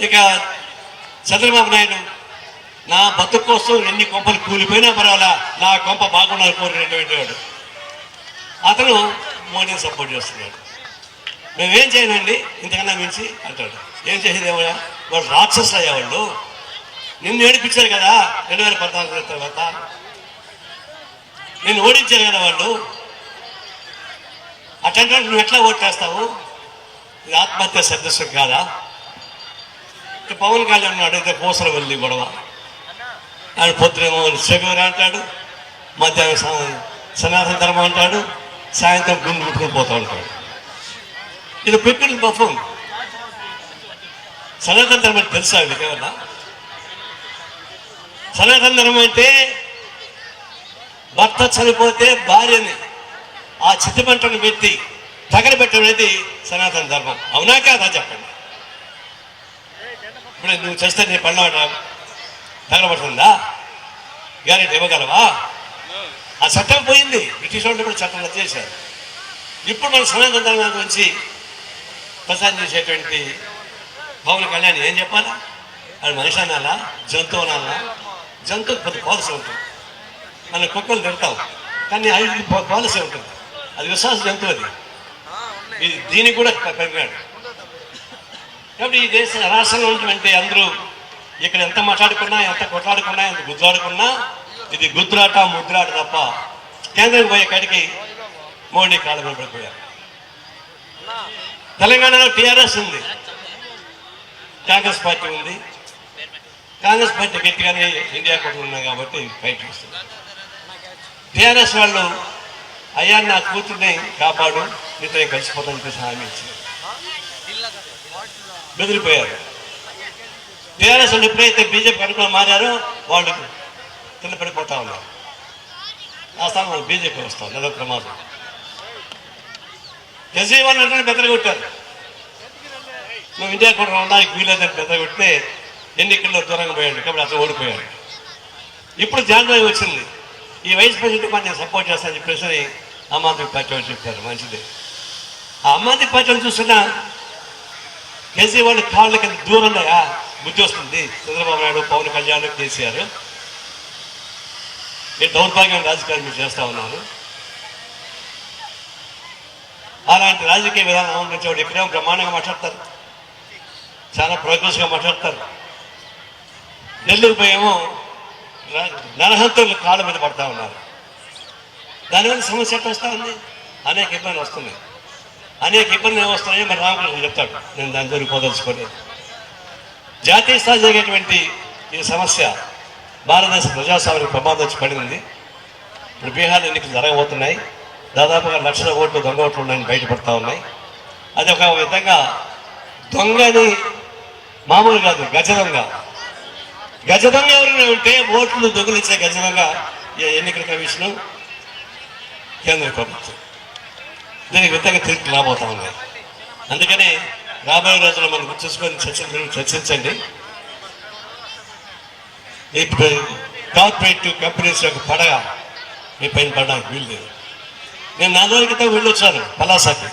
ఇక చంద్రబాబు నాయుడు నా బతుకు కోసం ఎన్ని కొంపలు కూలిపోయినా పర్వాలా నా కొంప బాగుండాలి కోరినటువంటి వాడు అతను మోడీని సపోర్ట్ చేస్తున్నాడు. మేమేం చేయనండి? ఇంతకన్నా మించి అంటాడు. ఏం చేసేది ఏమయ్యా వాడు రాక్షసులు అయ్యేవాళ్ళు. నిన్ను ఏడిపించారు కదా రెండు వేల పద్నాలుగు తర్వాత. నేను ఓడించారు కదా వాళ్ళు. అటెండ్ నువ్వు ఎట్లా ఓటేస్తావు ఇది ఆత్మహత్య సదస్సు కాదా? పవన్ కళ్యాణ్ అడిగితే పూసలు వెళ్ళి గొడవ. ఆయన పొద్దునేమో సెగవరి అంటాడు మధ్యాహ్నం సనాతన ధర్మం అంటాడు సాయంత్రం గుండు పుట్టుకుని పోతా ఉంటాడు. ఇది పెట్టిన పాపం సనాతన ధర్మం అంటే తెలుసా మీకు సనాతన ధర్మం అంటే భర్త చనిపోతే భార్యని ఆ చిత్తమంటను పెట్టి తగలబెట్టడం అనేది సనాతన ధర్మం. అవునా కాదా చెప్పండి? ఇప్పుడు నువ్వు చేస్తే నీ పళ్ళ తగలబడుతుందా? గ్యారెంటీ ఇవ్వగలవా? ఆ చట్టం పోయింది. బ్రిటిష్ వాళ్ళు కూడా చట్టం రద్దు చేశారు. ఇప్పుడు మన సనాతన ధర్మం గురించి ప్రసారం చేసేటువంటి పవన్ కళ్యాణ్ ఏం చెప్పాలా? అది మనిషి అనాలా జంతువు అనాలా జంతువు పెద్ద పాలసీ ఉంటుంది. మన కుక్కలు తింటాం. కానీ అది పాలసీ ఉంటుంది. అది విశ్వాస జంతువు అది. ఇది దీనికి కూడా పెరిగాడు. కాబట్టి ఈ దేశ రాష్ట్రంలో ఉన్నటువంటి అందరూ ఇక్కడ ఎంత మాట్లాడుకున్నా ఎంత కొట్లాడుకున్నా ఎంత గుద్దులాడుకున్నా ఇది గుద్దులాట ముద్దులాట తప్ప కేంద్రం పోయే కాడికి మోడీ కాలం పడిపోయారు. తెలంగాణలో టీఆర్ఎస్ ఉంది. కాంగ్రెస్ పార్టీ ఉంది. కాంగ్రెస్ పార్టీ గట్టిగానే ఇండియా కూడా ఉన్నాయి కాబట్టి ఫైట్ చేస్తుంది. టీఆర్ఎస్ వాళ్ళు అయ్యా నా కూతుర్ని కాపాడు నీతో నేను కలిసిపోతాను చెప్పేసి హామీ ఇచ్చింది. బెదిరిపోయారు. టీఆర్ఎస్ వాళ్ళు ఎప్పుడైతే బీజేపీ అనుకుని మారారో వాళ్ళు కింద పడిపోతా ఉన్నారు. ఆ స్థానంలో బీజేపీ వస్తాం లేదా ప్రమాదం. కేజ్రీవాల్ అంటే బెదరగొట్టారు. నువ్వు ఇండియా కూడా ఉండడానికి వీలేదని బెదరగొట్టితే ఎన్నికల్లో దూరంగా పోయాడు కాబట్టి అతను ఓడిపోయాడు. ఇప్పుడు జాన్వరి వచ్చింది. ఈ వైస్ ప్రెసిడెంట్ కూడా నేను సపోర్ట్ చేస్తానని చెప్పేసి అమ్మాది పార్టీ వాళ్ళు చెప్పారు. మంచిది. ఆ అమ్మాది పార్టీ చూస్తున్నా కేజ్రీవాల్ కాళ్ళ కింద దూరంగా బుద్ధి వస్తుంది. చంద్రబాబు నాయుడు పవన్ కళ్యాణ్ కేసీఆర్. ఈ దౌర్భాగ్యం రాజకీయాలు మీరు చేస్తా ఉన్నారు. అలాంటి రాజకీయ విధానం అవలంబించేవాడు ఇక్కడేమో బ్రహ్మాండంగా మాట్లాడతారు. చాలా ప్రోగ్రెస్గా మాట్లాడతారు. నెల్లూరు పోయేమో నరహంతులు కాళ్ళ మీద పడతా ఉన్నారు. దానివల్ల సమస్య ఎట్లా వస్తూ ఉంది? అనేక ఇబ్బందులు వస్తున్నాయి. అనేక ఇబ్బందులు వస్తున్నాయో మరి రామకృష్ణ చెప్తాడు. నేను దాని జోలికి పోదలుచుకొని జాతీయ స్థాయి జరిగేటువంటి ఈ సమస్య భారతదేశ ప్రజాస్వామ్యం ప్రమాదం వచ్చి పడింది. ఇప్పుడు బీహార్ ఎన్నికలు జరగబోతున్నాయి. దాదాపుగా లక్షల ఓట్లు దొంగ ఓట్లు ఉన్నాయని బయటపడతా ఉన్నాయి. అది ఒక విధంగా దొంగని మామూలు కాదు గజదొంగ. గజదొంగ ఎవరైనా ఉంటే ఓట్లు దొంగలిచ్చే గజ ఈ ఎన్నికల కమిషను కేంద్ర ప్రభుత్వం. దీనికి విధంగా తిరిగి రాబోతా ఉన్నాయి అందుకని రాబోయే రోజుల్లో మనం గుర్తుంచుకొని చర్చించండి. చర్చించండి ఈ కార్పొరేట్ కంపెనీస్ యొక్క పడగ మీ పైన పడడానికి వీలు లేదు నేను నాలుగు రోజుల క్రితం వెళ్ళొచ్చాను పలాసాకి.